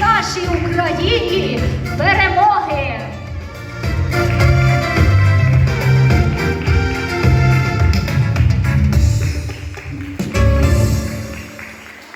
Нашій Україні перемога!